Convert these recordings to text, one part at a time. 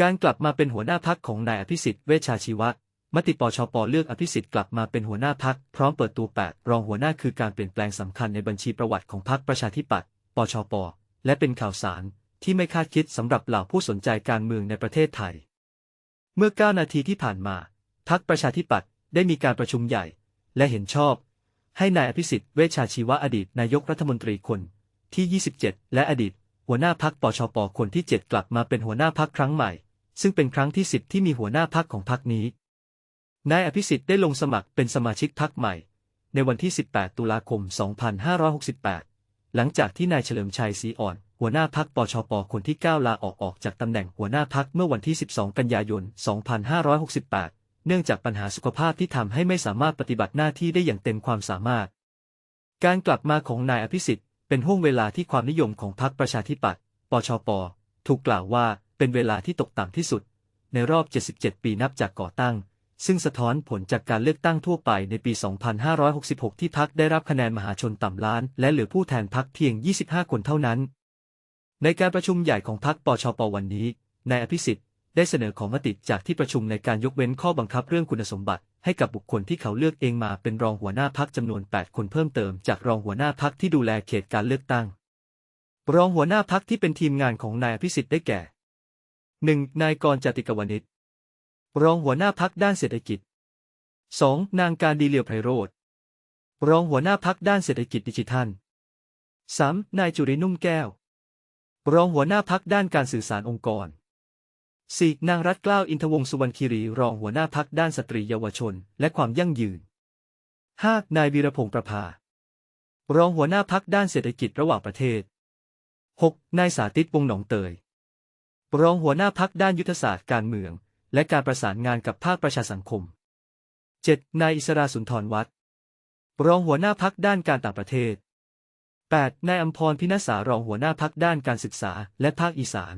การกลับมาเป็นหัวหน้าพักของนายอภิสิทธิ์เวชชาชีวะ มติปชปเลือกอภิสิทธิ์กลับมาเป็นหัวหน้าพักพร้อมเปิดตัวแปดรองหัวหน้าคือการเปลี่ยนแปลงสำคัญในบัญชีประวัติของพรรคประชาธิปัตย์ ปชป และเป็นข่าวสารที่ไม่คาดคิดสำหรับเหล่าผู้สนใจการเมืองในประเทศไทย เมื่อ 9 นาทีที่ผ่านมาพรรคประชาธิปัตย์ได้มีการประชุมใหญ่ และเห็นชอบ ให้นายอภิสิทธิ์เวชชาชีวะอดีตนายกรัฐมนตรีคนที่ 27 และอดีต หัวหน้าพักปชปคนที่ 7 กลับมาเป็นหัวหน้าพักครั้งใหม่ ซึ่งเป็นครั้งที่ 10 ที่มีหัวหน้าพักของพักนี้ นายอภิสิทธิ์ได้ลงสมัครเป็นสมาชิกพักใหม่ ในวันที่ 18 ตุลาคม 2568 หลังจากที่นายเฉลิมชัยศรีอ่อน หัวหน้าพักปชปคนที่ 9 ลาออกออกจากตำแหน่งหัวหน้าพักเมื่อวันที่ 12 กันยายน 2568 เนื่องจากปัญหาสุขภาพที่ทำให้ไม่สามารถปฏิบัติหน้าที่ได้อย่างเต็มความสามารถ การกลับมาของนายอภิสิทธิ์ เป็นห่วงเวลาที่ความนิยมของพรรคประชาธิปัตย์ ปชป ถูกกล่าวว่าเป็นเวลาที่ตกต่ำที่สุด ในรอบ 77 ปีนับจากก่อตั้ง ซึ่งสะท้อนผลจากการเลือกตั้งทั่วไปในปี 2566 ที่พักได้รับคะแนนมหาชนต่ำล้าน และเหลือผู้แทนพักเพียง 25 คนเท่านั้น ในการประชุมใหญ่ของพรรคปชป วันนี้ นายอภิสิทธิ์ ได้เสนอของมติจากที่ประชุมในการยกเว้นข้อบังคับเรื่องคุณสมบัติ ให้กับบุคคลที่เขาเลือกเองมาเป็นรองหัวหน้าพักจำนวน 8 คนเพิ่มเติมจากรองหัวหน้าพักที่ดูแลเขตการเลือกตั้ง รองหัวหน้าพักที่เป็นทีมงานของนายอภิสิทธิ์ได้แก่ 1. นายกรจติกวณิชรองหัวหน้าพักด้านเศรษฐกิจ 2. นางการดีเลียวไพโรธรองหัวหน้าพักด้านเศรษฐกิจดิจิทัล 3. นายจุรินุ่มแก้ว รองหัวหน้าพักด้านการสื่อสารองค์กร 4. นางรัตเกล้าอินทวงศ์สุวรรณคีรีรองหัวหน้าพักด้านสตรีเยาวชน และความยั่งยืน 5. นายวีรพงศ์ประภา รองหัวหน้าพักด้านเศรษฐกิจระหว่างประเทศ 6. นายสาธิตวงหนองเตย รองหัวหน้าพักด้านยุทธศาสตร์การเมือง และการประสานงานกับภาคประชาสังคม 7. นายอิสราสุนทรวัฒน์รองหัวหน้าพักด้านการต่างประเทศ 8. นายอัมพรพินาศารองหัวหน้าพักด้านการศึกษาและภาคอีสาน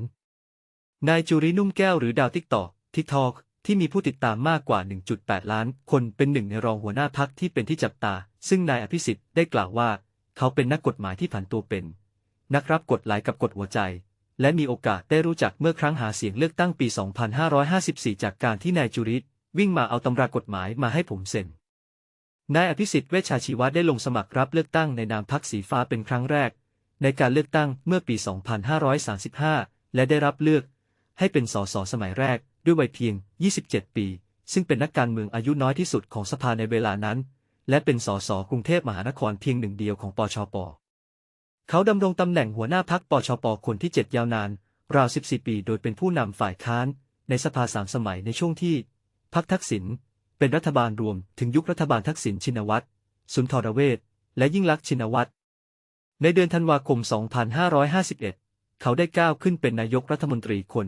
นายจุรินุ่มแก้วหรือดาวทิกตอกทิกทอกที่มีผู้ติดตามมากกว่า 1.8 ล้าน คนเป็นหนึ่งในรองหัวหน้าพักที่เป็นที่จับตา ซึ่งนายอภิสิทธิ์ได้กล่าวว่า เขาเป็นนักกฎหมายที่ผันตัวเป็น นักรับกฎหลายกับกฎหัวใจ และมีโอกาสได้รู้จักเมื่อครั้งหาเสียงเลือกตั้งปี 2554 จากการที่นายจุริวิ่งมาเอาตำรากฎหมายมาให้ผมเซ็นนายอภิสิทธิ์เวชชาชีวะได้ลงสมัครรับเลือกตั้งในนามพรรคสีฟ้าเป็นครั้งแรก ในการเลือกตั้งเมื่อปี 2535 และได้รับเลือก ให้เป็นสสสมัยแรก ด้วยวัยเพียง 27 ปี ซึ่งเป็นนักการเมืองอายุน้อยที่สุดของสภาในเวลานั้น และเป็นสสกรุงเทพมหานครเพียงหนึ่งเดียวของปชป เขาดำรงตำแหน่งหัวหน้าพักปชป คนที่ 7 ยาวนาน ราว 14 ปีโดยเป็นผู้นำฝ่ายค้าน ในสภาสามสมัยในช่วงที่พักทักษิณเป็นรัฐบาลรวมถึงยุครัฐบาลทักษิณชินวัตรสุนทรเวชและยิ่งลักษณ์ชินวัตรในเดือนธันวาคม 2551 เขาได้ก้าวขึ้นเป็นนายกรัฐมนตรีคน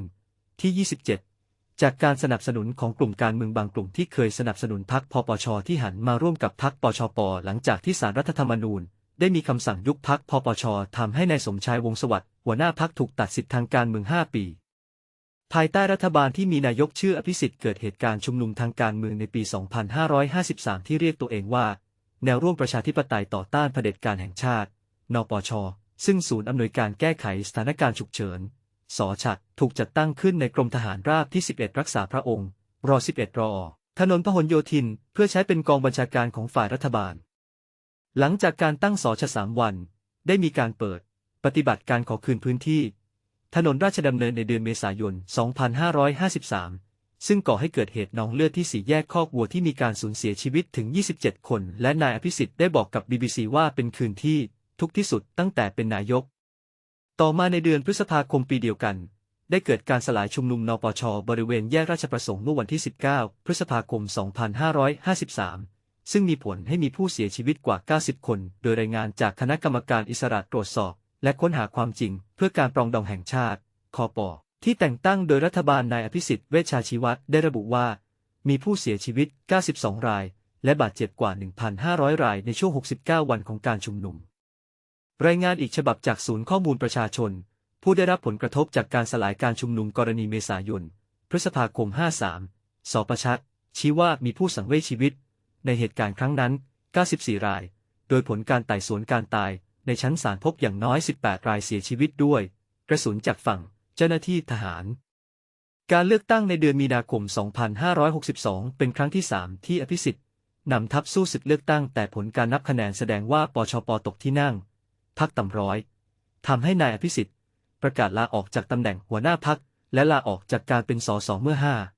ที่ 27 จากการสนับสนุนของกลุ่มการเมืองบางกลุ่มที่เคยสนับสนุนพรรคพปช ที่หันมาร่วมกับพรรคปชป หลังจากที่สารรัฐธรรมนูญ ได้มีคำสั่งยุบพรรคพปชทำให้นายสมชายวงศ์สวัสดิ์หัวหน้าพรรคถูกตัดสิทธิทางการเมือง 5 ปี ภายใต้รัฐบาลที่มีนายกชื่ออภิสิทธิ์เกิดเหตุการณ์ชุมนุมทางการเมืองในปี 2553 ที่เรียกตัวเองว่า แนวร่วมประชาธิปไตยต่อต้านเผด็จการแห่งชาติ นปชซึ่งศูนย์อำนวยการแก้ไขสถานการณ์ฉุกเฉิน สฉัดถูกจัดตั้งขึ้นในกรมทหารราบที่ 11 รักษาพระองค์รอ11 รอ ถนนพหลโยธิน เพื่อใช้เป็นกองบัญชาการของฝ่ายรัฐบาล หลังจากการตั้งสชสามวัน ได้มีการเปิด ปฏิบัติการขอคืนพื้นที่ ถนนราชดำเนินในเดือนเมษายน 2553 ซึ่งก่อให้เกิดเหตุนองเลือดที่สี่แยกคอกวัวที่มีการสูญเสียชีวิตถึง 27 คน และนายอภิสิทธิ์ได้บอกกับ BBC ว่าเป็นคืนที่ทุกที่สุดตั้งแต่เป็นนายก ต่อมาในเดือนพฤษภาคมปีเดียวกัน ได้เกิดการสลายชุมนุมนปช บริเวณแยกราชประสงค์เมื่อวันที่ 19 พฤษภาคม 2553 ซึ่งมีผลให้มีผู้เสียชีวิตกว่า 90 คน โดยรายงานจากคณะกรรมการอิสระตรวจสอบ และค้นหาความจริง เพื่อการปรองดองแห่งชาติ คอปที่แต่งตั้งโดยรัฐบาลนายอภิสิทธิ์เวชชาชีวัตรได้ระบุว่า มีผู้เสียชีวิต 92 ราย และบาดเจ็บกว่า 1,500 รายในช่วง 69 วันของการชุมนุม รายงานอีกฉบับจากศูนย์ข้อมูลประชาชน ผู้ได้รับผลกระทบจากการสลายการชุมนุมกรณีเมษายน พฤษภาคม 53 สปชชี้ว่ามีผู้สังเวยชีวิต ในเหตุการณ์ครั้งนั้น 94 ราย โดยผลการไต่สวนการตาย ในชั้นศาลพบอย่างน้อย 18 รายเสียชีวิตด้วย กระสุนจากฝั่ง เจ้าหน้าที่ทหาร การเลือกตั้งในเดือนมีนาคม 2562 เป็นครั้งที่ 3 ที่อภิสิทธิ์นำทัพสู้ศึกเลือกตั้งแต่ผลการนับคะแนนแสดงว่าปชปตกที่นั่ง พักต่ำร้อยทำให้นายอภิสิทธิ์ ประกาศลาออกจากตำแหน่งหัวหน้าพักและลาออกจากการเป็นสสเมื่อ5